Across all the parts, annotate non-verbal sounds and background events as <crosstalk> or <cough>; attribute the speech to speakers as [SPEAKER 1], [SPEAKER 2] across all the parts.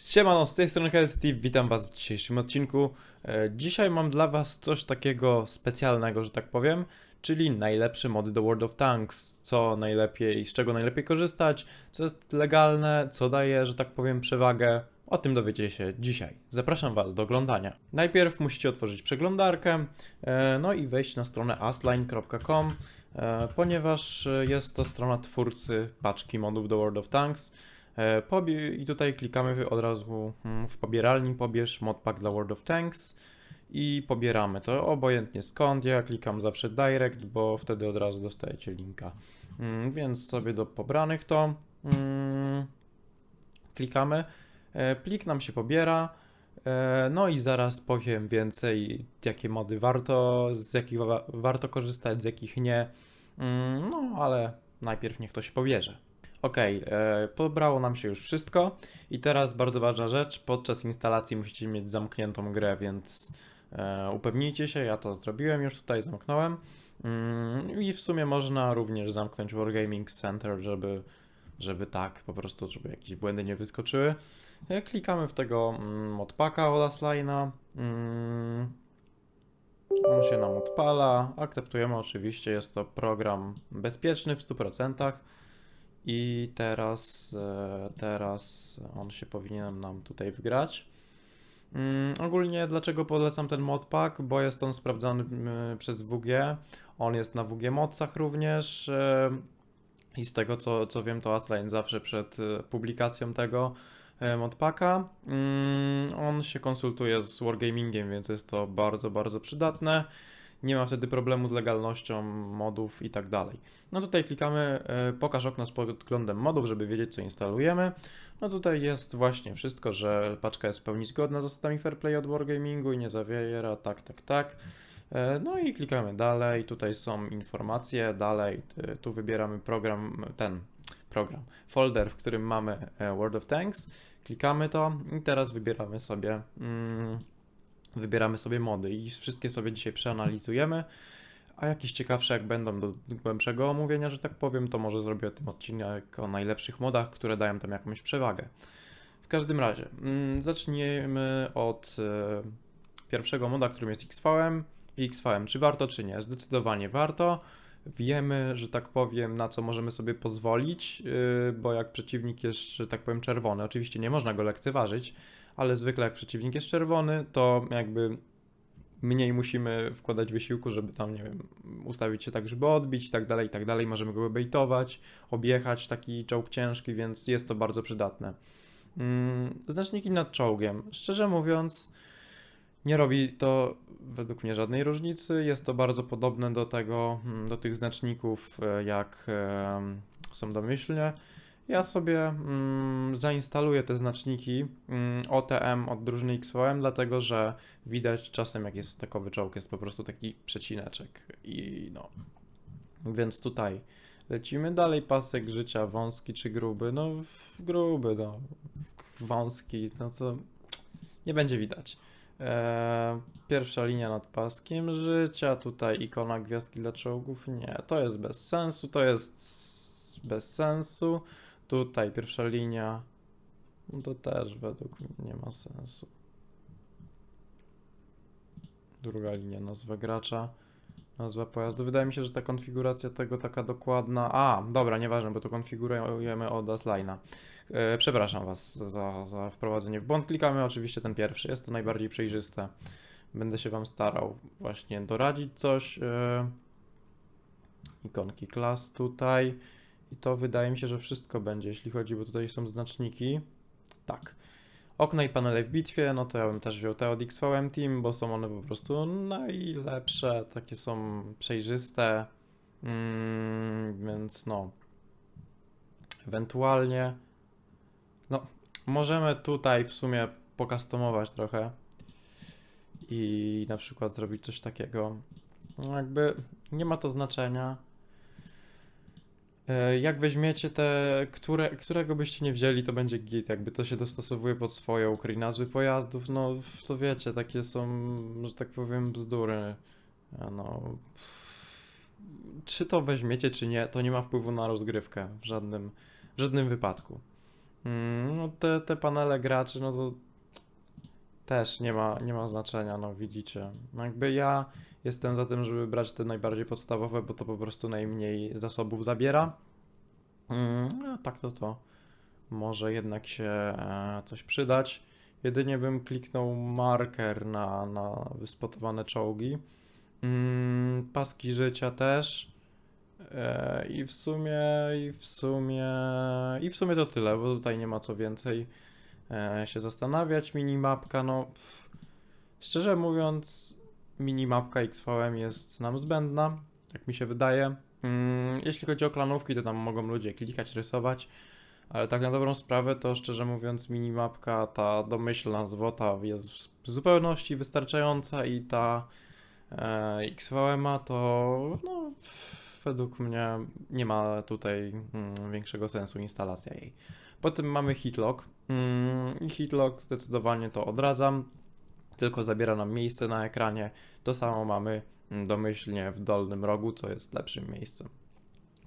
[SPEAKER 1] Siemano, z tej strony Steve, witam was w dzisiejszym odcinku. E, Dzisiaj mam dla was coś takiego specjalnego, że tak powiem, czyli najlepsze mody do World of Tanks, co najlepiej, z czego najlepiej korzystać, co jest legalne, co daje, że tak powiem, przewagę. O tym dowiecie się dzisiaj. Zapraszam was do oglądania. Najpierw musicie otworzyć przeglądarkę, e, no i wejść na stronę asline.com, e, ponieważ jest to strona twórcy paczki modów do World of Tanks. E, Pobie- I tutaj klikamy od razu mm, w pobieralni, pobierz modpack dla World of Tanks i pobieramy to obojętnie skąd. Ja klikam zawsze direct, bo wtedy od razu dostajecie linka. Mm, Więc sobie do pobranych to mm, klikamy. E, Plik nam się pobiera. E, No i zaraz powiem więcej, jakie mody warto, z jakich wa- warto korzystać, z jakich nie. Mm, No ale najpierw niech to się pobierze. Okej, e, pobrało nam się już wszystko. I teraz bardzo ważna rzecz, podczas instalacji musicie mieć zamkniętą grę, więc e, upewnijcie się, ja to zrobiłem już tutaj, zamknąłem. Mm, i w sumie można również zamknąć Wargaming Center, żeby, żeby tak, po prostu, żeby jakieś błędy nie wyskoczyły. E, klikamy w tego mm, modpacka od Asline'a, mm, on się nam odpala, akceptujemy oczywiście, jest to program bezpieczny w 100%. I teraz, e, teraz on się powinien nam tutaj wgrać. Mm, ogólnie dlaczego polecam ten modpack? Bo jest on sprawdzony mm, przez WG. On jest na WG Modsach również. e, I z tego co, co wiem, to Asline zawsze przed e, publikacją tego modpacka. mm, On się konsultuje z Wargamingiem, więc jest to bardzo, bardzo przydatne. Nie ma wtedy problemu z legalnością modów i tak dalej. No tutaj klikamy e, pokaż okno z podglądem modów, żeby wiedzieć co instalujemy. No tutaj jest właśnie wszystko, że paczka jest w pełni zgodna z zasadami fair play od Wargamingu i nie zawiera tak, tak, tak. E, No i klikamy dalej, tutaj są informacje, dalej, tu wybieramy program, ten program, folder, w którym mamy e, World of Tanks, klikamy to i teraz wybieramy sobie mm, wybieramy sobie mody i wszystkie sobie dzisiaj przeanalizujemy. A jakieś ciekawsze, jak będą do głębszego omówienia, że tak powiem, to może zrobię o tym odcinek o najlepszych modach, które dają tam jakąś przewagę. W każdym razie, mm, zacznijmy od e, pierwszego moda, którym jest XVM. I XVM, czy warto, czy nie? Zdecydowanie warto. Wiemy, że tak powiem, na co możemy sobie pozwolić, yy, bo jak przeciwnik jest, że tak powiem, czerwony, oczywiście nie można go lekceważyć, ale zwykle jak przeciwnik jest czerwony, to jakby mniej musimy wkładać wysiłku, żeby tam, nie wiem, ustawić się tak, żeby odbić i tak dalej, i tak dalej. Możemy go bejtować, objechać taki czołg ciężki, więc jest to bardzo przydatne. Mm, znaczniki nad czołgiem. Szczerze mówiąc, nie robi to według mnie żadnej różnicy. Jest to bardzo podobne do tego, mm, do tych znaczników, e, jak są domyślnie. Ja sobie mm, zainstaluję te znaczniki mm, OTM od drużyny XVM, dlatego że widać czasem, jak jest takowy czołg, jest po prostu taki przecineczek. I no. Więc tutaj lecimy dalej. Pasek życia wąski czy gruby? No, gruby, no. Wąski, no to nie będzie widać. Eee, pierwsza linia nad paskiem życia, tutaj ikona gwiazdki dla czołgów, nie, to jest bez sensu, to jest bez sensu. Tutaj pierwsza linia, no to też według mnie nie ma sensu. Druga linia, nazwa gracza, nazwa pojazdu. Wydaje mi się, że ta konfiguracja tego taka dokładna. A, dobra, nieważne, bo to konfigurujemy od Asline'a. E, przepraszam Was za, za wprowadzenie w błąd. Klikamy oczywiście ten pierwszy, jest to najbardziej przejrzyste. Będę się Wam starał właśnie doradzić coś. E, ikonki klas tutaj. I to wydaje mi się, że wszystko będzie, jeśli chodzi, bo tutaj są znaczniki. Tak. Okna i panele w bitwie, no to ja bym też wziął te od XVM Team, bo są one po prostu najlepsze, takie są przejrzyste. Mm, więc no. Ewentualnie. No, możemy tutaj w sumie pokastomować trochę i na przykład zrobić coś takiego. No jakby nie ma to znaczenia. E, Jak weźmiecie te, które, którego byście nie wzięli, to będzie git, jakby to się dostosowuje pod swoje ukryj nazwy pojazdów, no to wiecie, takie są, że tak powiem, bzdury. E, No, czy to weźmiecie, czy nie, to nie ma wpływu na rozgrywkę w żadnym, w żadnym wypadku. Mm, no te, te panele graczy, no to też nie ma, nie ma znaczenia, no widzicie. No Jakby ja jestem za tym, żeby brać te najbardziej podstawowe, bo to po prostu najmniej zasobów zabiera. Mm, a tak to to może jednak się e, coś przydać. Jedynie bym kliknął marker na, na wyspotowane czołgi. Mm, paski życia też. E, I w sumie, i w sumie, i w sumie to tyle, bo tutaj nie ma co więcej e, się zastanawiać. Minimapka, no pff, szczerze mówiąc, minimapka XVM jest nam zbędna, jak mi się wydaje. Mm, jeśli chodzi o klanówki, to tam mogą ludzie klikać, rysować, ale tak na dobrą sprawę, to szczerze mówiąc, minimapka, ta domyślna zwota jest w zupełności wystarczająca i ta e, XVM-a to no, według mnie nie ma tutaj mm, większego sensu instalacja jej. Potem mamy hitlock mm, hitlock zdecydowanie to odradzam, tylko zabiera nam miejsce na ekranie. To samo mamy mm, domyślnie w dolnym rogu, co jest lepszym miejscem.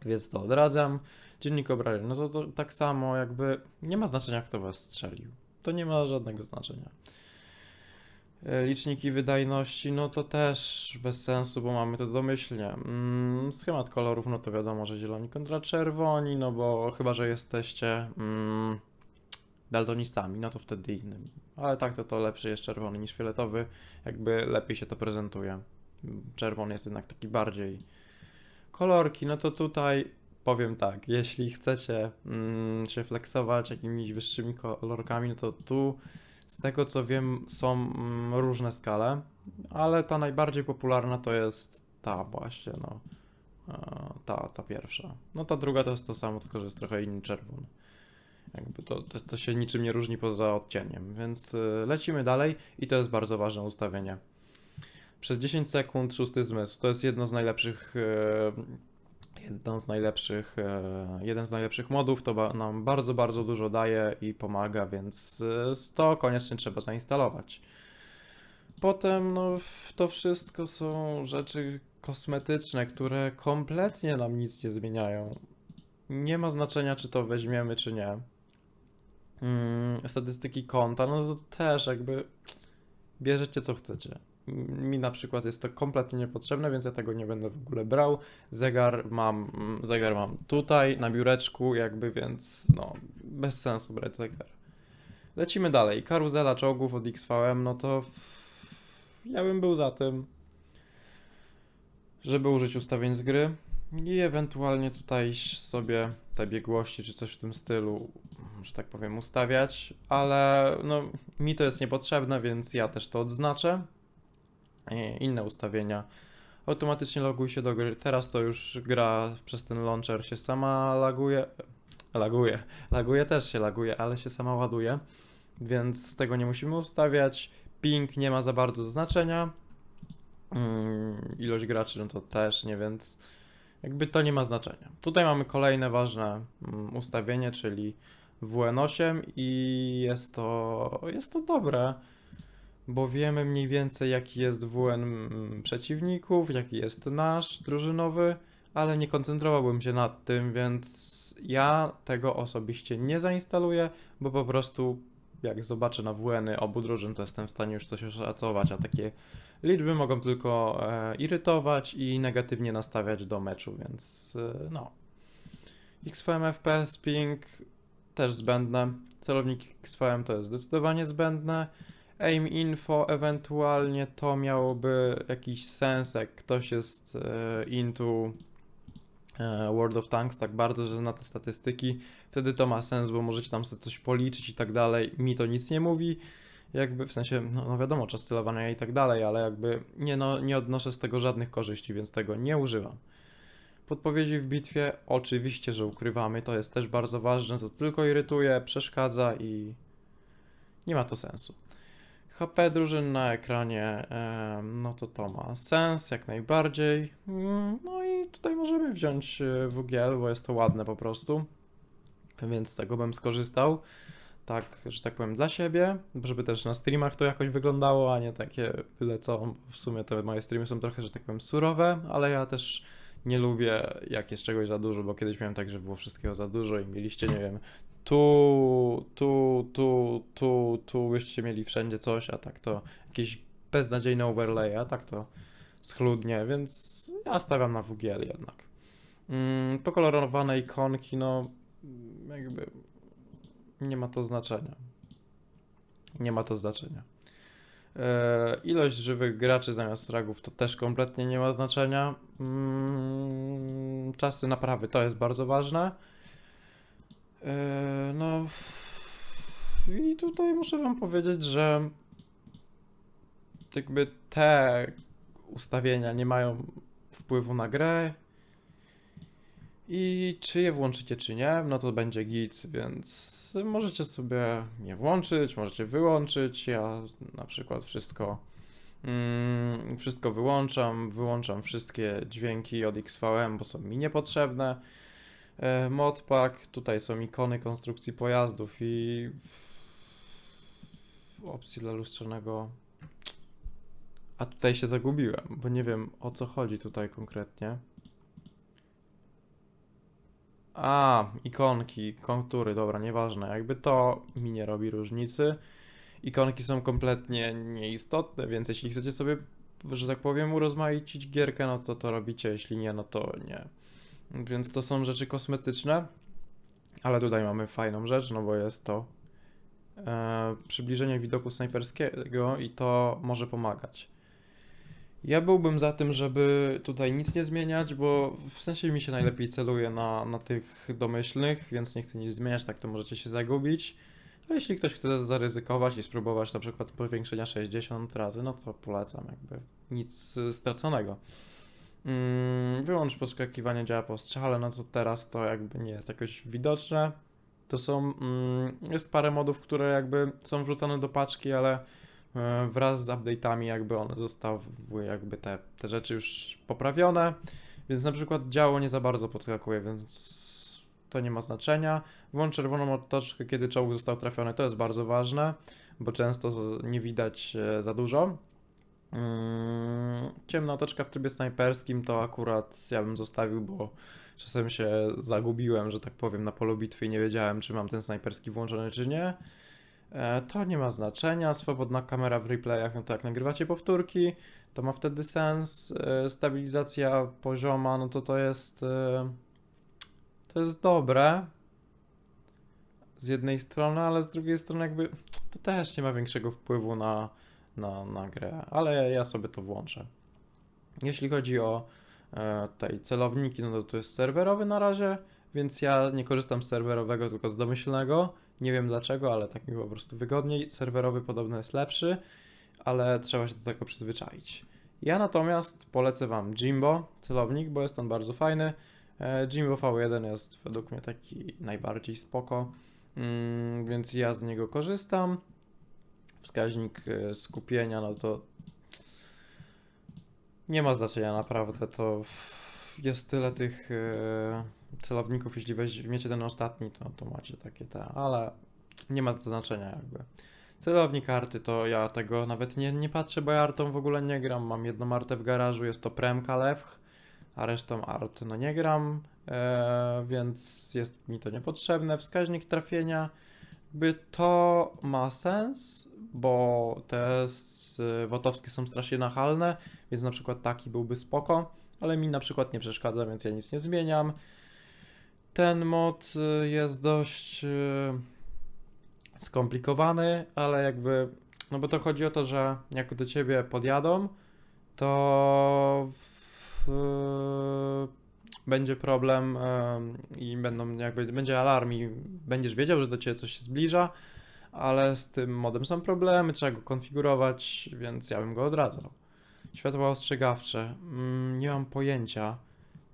[SPEAKER 1] Więc to odradzam. Dziennik obrażeń, no to, to tak samo jakby nie ma znaczenia kto was strzelił. To nie ma żadnego znaczenia. E, Liczniki wydajności, no to też bez sensu, bo mamy to domyślnie. Mm, schemat kolorów, no to wiadomo, że zieloni kontra czerwoni, no bo chyba, że jesteście mm, daltonistami, no to wtedy innym. Ale tak to to lepszy jest czerwony niż fioletowy, jakby lepiej się to prezentuje. Czerwony jest jednak taki bardziej kolorki, no to tutaj powiem tak, jeśli chcecie mm, się flexować jakimiś wyższymi kolorkami, no to tu z tego co wiem są mm, różne skale, ale ta najbardziej popularna to jest ta właśnie, no. E, Ta, ta pierwsza. No ta druga to jest to samo, tylko że jest trochę inny czerwony. Jakby to, to, to się niczym nie różni poza odcieniem, więc y, lecimy dalej i to jest bardzo ważne ustawienie. Przez 10 sekund szósty zmysł. To jest jedno z najlepszych jedno z najlepszych, e, jeden z najlepszych modów, to ba- nam bardzo, bardzo dużo daje i pomaga, więc e, to koniecznie trzeba zainstalować. Potem, no, to wszystko są rzeczy kosmetyczne, które kompletnie nam nic nie zmieniają. Nie ma znaczenia, czy to weźmiemy, czy nie. Mm, statystyki konta, no to też jakby bierzecie co chcecie. Mi na przykład jest to kompletnie niepotrzebne, więc ja tego nie będę w ogóle brał. Zegar mam, mm, zegar mam tutaj na biureczku, jakby, więc no, bez sensu brać zegar. Lecimy dalej. Karuzela czołgów od XVM, no to ja bym był za tym, żeby użyć ustawień z gry i ewentualnie tutaj sobie te biegłości czy coś w tym stylu, że tak powiem, ustawiać, ale no, mi to jest niepotrzebne, więc ja też to odznaczę. I Inne ustawienia. Automatycznie loguj się do gry. Teraz to już gra przez ten launcher się sama laguje. Laguje. Laguje też się laguje, ale się sama ładuje. Więc tego nie musimy ustawiać. Ping nie ma za bardzo znaczenia. Mm, ilość graczy, no to też nie, więc jakby to nie ma znaczenia. Tutaj mamy kolejne ważne mm, ustawienie, czyli WN8 i jest to, jest to dobre, bo wiemy mniej więcej jaki jest WN przeciwników, jaki jest nasz drużynowy, ale nie koncentrowałbym się nad tym, więc ja tego osobiście nie zainstaluję, bo po prostu jak zobaczę na WN-y obu drużyn, to jestem w stanie już coś oszacować, a takie liczby mogą tylko e, irytować i negatywnie nastawiać do meczu, więc e, no. XVM FPS ping też zbędne. Celownik XVM to jest zdecydowanie zbędne. Aim info ewentualnie to miałoby jakiś sens, jak ktoś jest e, into e, World of Tanks tak bardzo, że zna te statystyki, wtedy to ma sens, bo możecie tam sobie coś policzyć i tak dalej. Mi to nic nie mówi, jakby w sensie, no, no wiadomo, czas celowania i tak dalej, ale jakby nie, no, nie odnoszę z tego żadnych korzyści, więc tego nie używam. Podpowiedzi w bitwie oczywiście, że ukrywamy, to jest też bardzo ważne, to tylko irytuje, przeszkadza i nie ma to sensu. HP drużyn na ekranie, em, no to to ma sens jak najbardziej. Mm, No i tutaj możemy wziąć e, WGL, bo jest to ładne po prostu, więc z tego bym skorzystał. Tak, że tak powiem, dla siebie, żeby też na streamach to jakoś wyglądało, a nie takie byle co. W sumie te moje streamy są trochę, że tak powiem, surowe, ale ja też nie lubię, jak jest czegoś za dużo, bo kiedyś miałem tak, że było wszystkiego za dużo i mieliście, nie wiem, tu, tu, tu, tu, tu byście mieli wszędzie coś, a tak to jakieś beznadziejne overlay, a tak to schludnie, więc ja stawiam na WGL jednak. Mm, pokolorowane ikonki, no jakby nie ma to znaczenia. Nie ma to znaczenia. E, ilość żywych graczy zamiast fragów to też kompletnie nie ma znaczenia. Mm, czasy naprawy to jest bardzo ważne. E, no i tutaj muszę wam powiedzieć, że jakby te ustawienia nie mają wpływu na grę. I czy je włączycie, czy nie, no to będzie git, więc możecie sobie nie włączyć, możecie wyłączyć. Ja na przykład wszystko, mm, wszystko wyłączam, wyłączam wszystkie dźwięki od XVM, bo są mi niepotrzebne. E, Modpack, tutaj są ikony konstrukcji pojazdów i opcji dla lustrzanego. A tutaj się zagubiłem, bo nie wiem o co chodzi tutaj konkretnie. A, ikonki, kontury, dobra, nieważne. Jakby to mi nie robi różnicy. Ikonki są kompletnie nieistotne, więc jeśli chcecie sobie, że tak powiem, urozmaicić gierkę, no to to robicie, jeśli nie, no to nie. Więc to są rzeczy kosmetyczne, ale tutaj mamy fajną rzecz, no bo jest to e, przybliżenie widoku snajperskiego i to może pomagać. Ja byłbym za tym, żeby tutaj nic nie zmieniać, bo w sensie mi się najlepiej celuje na, na tych domyślnych, więc nie chcę nic zmieniać, tak to możecie się zagubić. A jeśli ktoś chce zaryzykować i spróbować na przykład powiększenia 60 razy, no to polecam, jakby nic straconego. Mm, wyłącz podskakiwanie działa po strzale, no to teraz to jakby nie jest jakoś widoczne. To są, mm, jest parę modów, które jakby są wrzucane do paczki, ale e, wraz z update'ami jakby one zostały jakby te, te rzeczy już poprawione, więc na przykład działo nie za bardzo podskakuje, więc to nie ma znaczenia. Włącz czerwoną otoczkę, kiedy czołg został trafiony, to jest bardzo ważne, bo często nie widać e, za dużo. Mm, Ciemna otoczka w trybie snajperskim to akurat ja bym zostawił, bo czasem się zagubiłem, że tak powiem, na polu bitwy i nie wiedziałem, czy mam ten snajperski włączony, czy nie. E, To nie ma znaczenia. Swobodna kamera w replayach, no to jak nagrywacie powtórki, to ma wtedy sens. E, Stabilizacja pozioma, no to to jest. e, To jest dobre. Z jednej strony, ale z drugiej strony, jakby to też nie ma większego wpływu na, na, na grę, ale ja sobie to włączę. Jeśli chodzi o e, tutaj celowniki, no to to jest serwerowy na razie, więc ja nie korzystam z serwerowego, tylko z domyślnego. Nie wiem dlaczego, ale tak mi po prostu wygodniej. Serwerowy podobno jest lepszy, ale trzeba się do tego przyzwyczaić. Ja natomiast polecę Wam Jimbo, celownik, bo jest on bardzo fajny. E, Jimbo V1 jest według mnie taki najbardziej spoko, mm, więc ja z niego korzystam. Wskaźnik e, skupienia, no to nie ma znaczenia naprawdę, to jest tyle tych e, celowników, jeśli weźmiecie ten ostatni, to, to macie takie te, ale nie ma to znaczenia jakby. Celownik arty to ja tego nawet nie, nie patrzę, bo ja artą w ogóle nie gram. Mam jedną artę w garażu, jest to Premka Lewch, a resztą art no nie gram, e, więc jest mi to niepotrzebne. Wskaźnik trafienia, by to ma sens, bo te s- wotowskie są strasznie nachalne, więc na przykład taki byłby spoko, ale mi na przykład nie przeszkadza, więc ja nic nie zmieniam. Ten mod y, jest dość y, skomplikowany, ale jakby, no bo to chodzi o to, że jak do ciebie podjadą, to w, będzie problem em, i będą jakby, będzie alarm i będziesz wiedział, że do ciebie coś się zbliża, ale z tym modem są problemy, trzeba go konfigurować, więc ja bym go odradzał. Światła ostrzegawcze, mm, nie mam pojęcia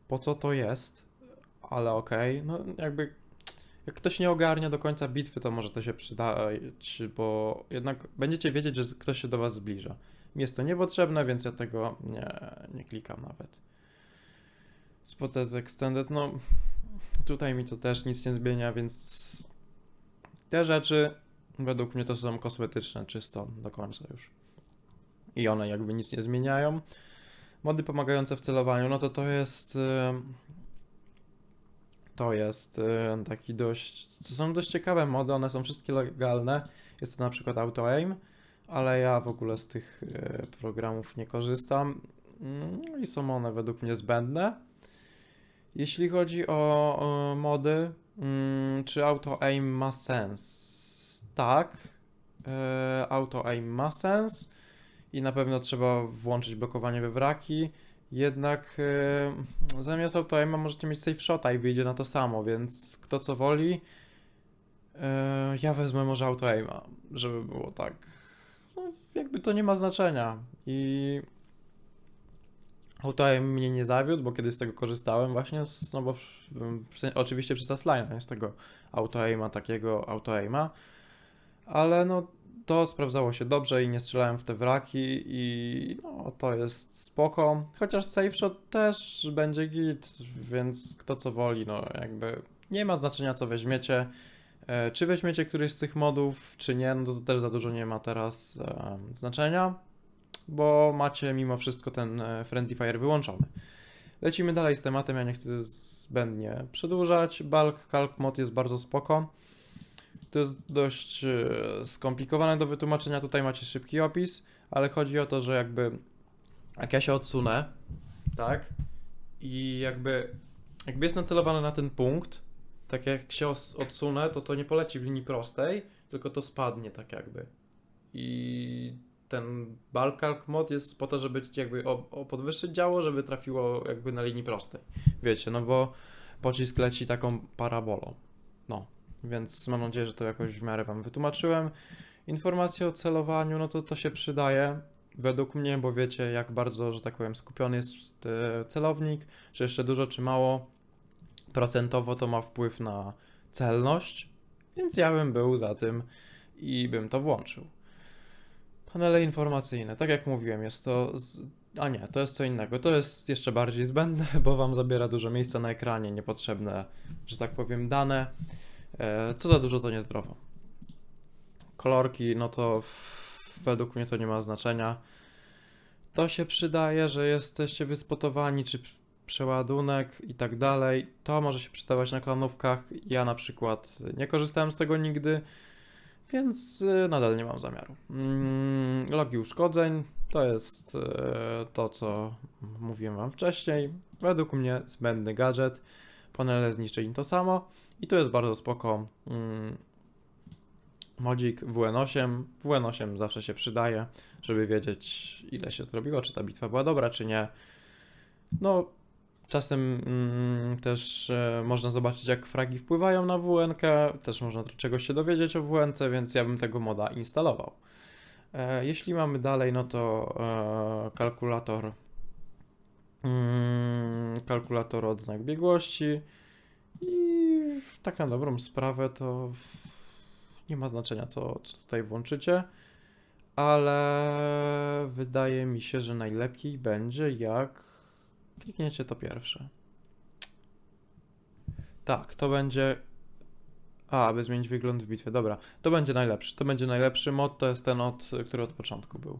[SPEAKER 1] po co to jest, ale okej, no jakby jak ktoś nie ogarnia do końca bitwy, to może to się przydać, bo jednak będziecie wiedzieć, że ktoś się do was zbliża. Mi jest to niepotrzebne, więc ja tego nie, nie klikam nawet. Spotted Extended, no tutaj mi to też nic nie zmienia, więc te rzeczy według mnie to są kosmetyczne czysto do końca już. I one jakby nic nie zmieniają. Mody pomagające w celowaniu, no to to jest... y, To jest e, taki dość. To są dość ciekawe mody, one są wszystkie legalne. Jest to na przykład Auto Aim, ale ja w ogóle z tych e, programów nie korzystam. Mm, No i są one według mnie zbędne. Jeśli chodzi o, o mody, mm, czy Auto Aim ma sens? Tak. E, Auto Aim ma sens i na pewno trzeba włączyć blokowanie we wraki. Jednak e, zamiast Auto Aima możecie mieć Safe Shota i wyjdzie na to samo, więc kto co woli. E, ja wezmę może Auto Aima, żeby było tak. No, jakby to nie ma znaczenia. I Aim mnie nie zawiódł, bo kiedyś z tego korzystałem właśnie, z, no bo w, oczywiście przez Asline, z tego Auto Aima, takiego Auto Aima. Ale no to sprawdzało się dobrze i nie strzelałem w te wraki i no to jest spoko. Chociaż safe shot też będzie git, więc kto co woli, no jakby nie ma znaczenia co weźmiecie. E, Czy weźmiecie któryś z tych modów, czy nie, no to też za dużo nie ma teraz e, znaczenia, bo macie mimo wszystko ten e, Friendly Fire wyłączony. Lecimy dalej z tematem, ja nie chcę zbędnie przedłużać. Bulk Calc mod jest bardzo spoko. To jest dość e, skomplikowane do wytłumaczenia. Tutaj macie szybki opis, ale chodzi o to, że jakby jak ja się odsunę, tak? I jakby jakby jest nacelowane na ten punkt, tak jak się odsunę, to to nie poleci w linii prostej, tylko to spadnie tak jakby. I ten bulk calc mod jest po to, żeby jakby o, o podwyższyć działo, żeby trafiło jakby na linii prostej. Wiecie, no bo pocisk leci taką parabolą. No, więc mam nadzieję, że to jakoś w miarę Wam wytłumaczyłem. Informacje o celowaniu, no to to się przydaje według mnie, bo wiecie, jak bardzo, że tak powiem, skupiony jest e, celownik, czy jeszcze dużo, czy mało. Procentowo to ma wpływ na celność, więc ja bym był za tym i bym to włączył. Panele informacyjne, tak jak mówiłem, jest to. Z... A nie, to jest co innego. To jest jeszcze bardziej zbędne, <laughs> bo Wam zabiera dużo miejsca na ekranie, niepotrzebne, że tak powiem, dane. E, Co za dużo to niezdrowo. Kolorki, no to według mnie to nie ma znaczenia. To się przydaje, że jesteście wyspotowani, czy przeładunek i tak dalej. To może się przydawać na klanówkach. Ja na przykład nie korzystałem z tego nigdy, więc y, nadal nie mam zamiaru. Mm, Logi uszkodzeń to jest e, to, co mówiłem Wam wcześniej. Według mnie zbędny gadżet. Panele zniszczeń to samo. I tu jest bardzo spoko mm, modzik WN8. WN8 zawsze się przydaje, żeby wiedzieć ile się zrobiło, czy ta bitwa była dobra, czy nie. No, czasem mm, też e, można zobaczyć jak fragi wpływają na WN, też można czegoś się dowiedzieć o WNC, więc ja bym tego moda instalował. E, jeśli mamy dalej, no to e, kalkulator mm, kalkulator odznak biegłości i tak na dobrą sprawę to nie ma znaczenia, co, co tutaj włączycie, ale wydaje mi się, że najlepiej będzie, jak klikniecie to pierwsze. Tak, to będzie. A, aby zmienić wygląd w bitwie. Dobra, to będzie najlepszy. To będzie najlepszy mod, to jest ten, od, który od początku był.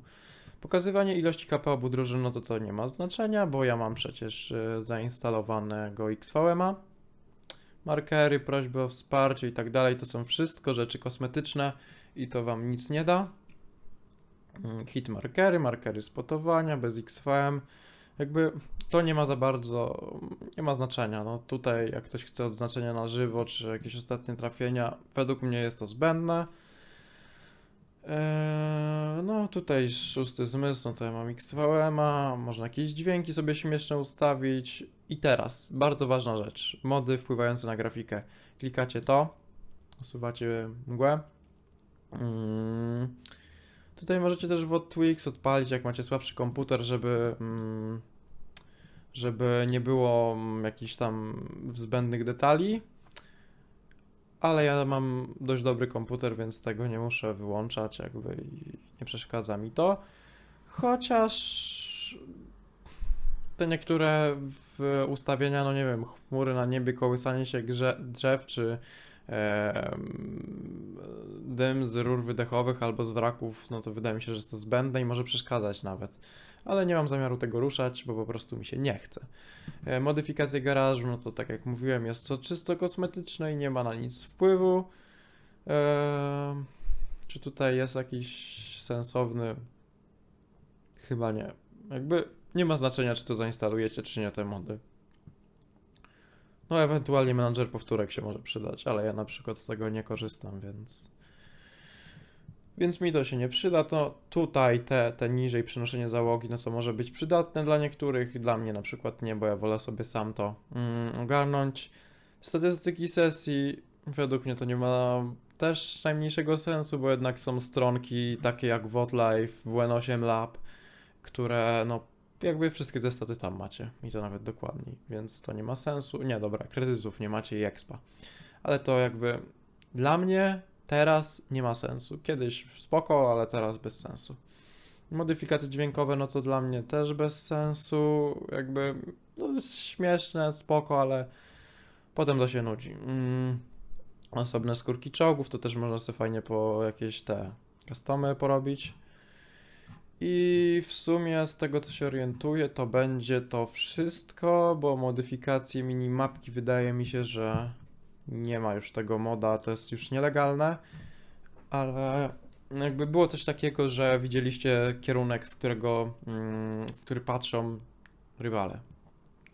[SPEAKER 1] Pokazywanie ilości KP obu drużyn, no to to nie ma znaczenia, bo ja mam przecież e, zainstalowanego XVM'a markery, prośby o wsparcie i tak dalej, to są wszystko rzeczy kosmetyczne i to wam nic nie da. Mm, Hit markery, markery spotowania, bez XVM, jakby to nie ma za bardzo, nie ma znaczenia. No tutaj jak ktoś chce odznaczenia na żywo, czy jakieś ostatnie trafienia, według mnie jest to zbędne. Eee, no tutaj szósty zmysł, no ja mam XVM-a, można jakieś dźwięki sobie śmieszne ustawić. I teraz, bardzo ważna rzecz, mody wpływające na grafikę. Klikacie to, usuwacie mgłę. Mm. Tutaj możecie też WOD Twix odpalić, jak macie słabszy komputer, żeby, mm, żeby nie było mm, jakichś tam zbędnych detali. Ale ja mam dość dobry komputer, więc tego nie muszę wyłączać, jakby nie przeszkadza mi to. Chociaż te niektóre ustawienia, no nie wiem, chmury na niebie, kołysanie się drzew, czy dym z rur wydechowych albo z wraków, no to wydaje mi się, że jest to zbędne i może przeszkadzać nawet. Ale nie mam zamiaru tego ruszać, bo po prostu mi się nie chce. E, Modyfikacje garażu, no to tak jak mówiłem, jest to czysto kosmetyczne i nie ma na nic wpływu. Czy tutaj jest jakiś sensowny? Chyba nie. Jakby nie ma znaczenia, czy to zainstalujecie, czy nie te mody. No, ewentualnie menadżer powtórek się może przydać, ale ja na przykład z tego nie korzystam, więc. Więc mi to się nie przyda. To tutaj te, te niżej przenoszenie załogi, no to może być przydatne dla niektórych, dla mnie na przykład nie, bo ja wolę sobie sam to mm, ogarnąć. Statystyki sesji, według mnie to nie ma też najmniejszego sensu, bo jednak są stronki takie jak Wotlife, WN8 Lab, które no jakby wszystkie te staty tam macie i to nawet dokładniej, więc to nie ma sensu. Nie, dobra, kredytów nie macie i expa. Ale to jakby dla mnie teraz nie ma sensu. Kiedyś spoko, ale teraz bez sensu. Modyfikacje dźwiękowe, no to dla mnie też bez sensu. Jakby, no śmieszne, spoko, ale potem to się nudzi. Mm. Osobne skórki czołgów, to też można sobie fajnie po jakieś te customy porobić. I w sumie z tego co się orientuję, to będzie to wszystko, bo modyfikacje minimapki wydaje mi się, że nie ma już tego moda, to jest już nielegalne, ale jakby było coś takiego, że widzieliście kierunek, z którego, mm, w który patrzą rywale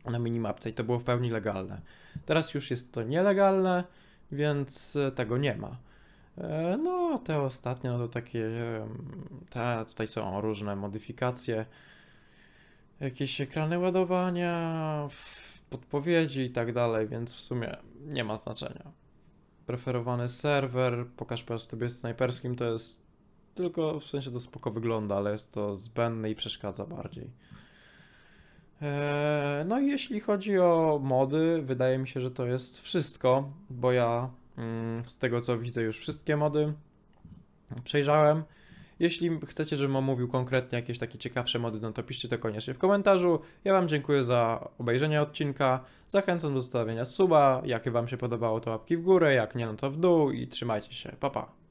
[SPEAKER 1] na minimapce i to było w pełni legalne. Teraz już jest to nielegalne, więc tego nie ma. E, No, te ostatnie, no to takie, em, te, tutaj są różne modyfikacje, jakieś ekrany ładowania, podpowiedzi i tak dalej, więc w sumie nie ma znaczenia. Preferowany serwer, pokaż pojazd w trybie snajperskim, to jest tylko, w sensie to spoko wygląda, ale jest to zbędne i przeszkadza bardziej. Eee, No i jeśli chodzi o mody, wydaje mi się, że to jest wszystko, bo ja z tego co widzę już wszystkie mody przejrzałem. Jeśli chcecie, żebym omówił konkretnie jakieś takie ciekawsze mody, no to piszcie to koniecznie w komentarzu. Ja Wam dziękuję za obejrzenie odcinka. Zachęcam do zostawienia suba. Jak Wam się podobało, to łapki w górę, jak nie, no to w dół i trzymajcie się. Pa, pa.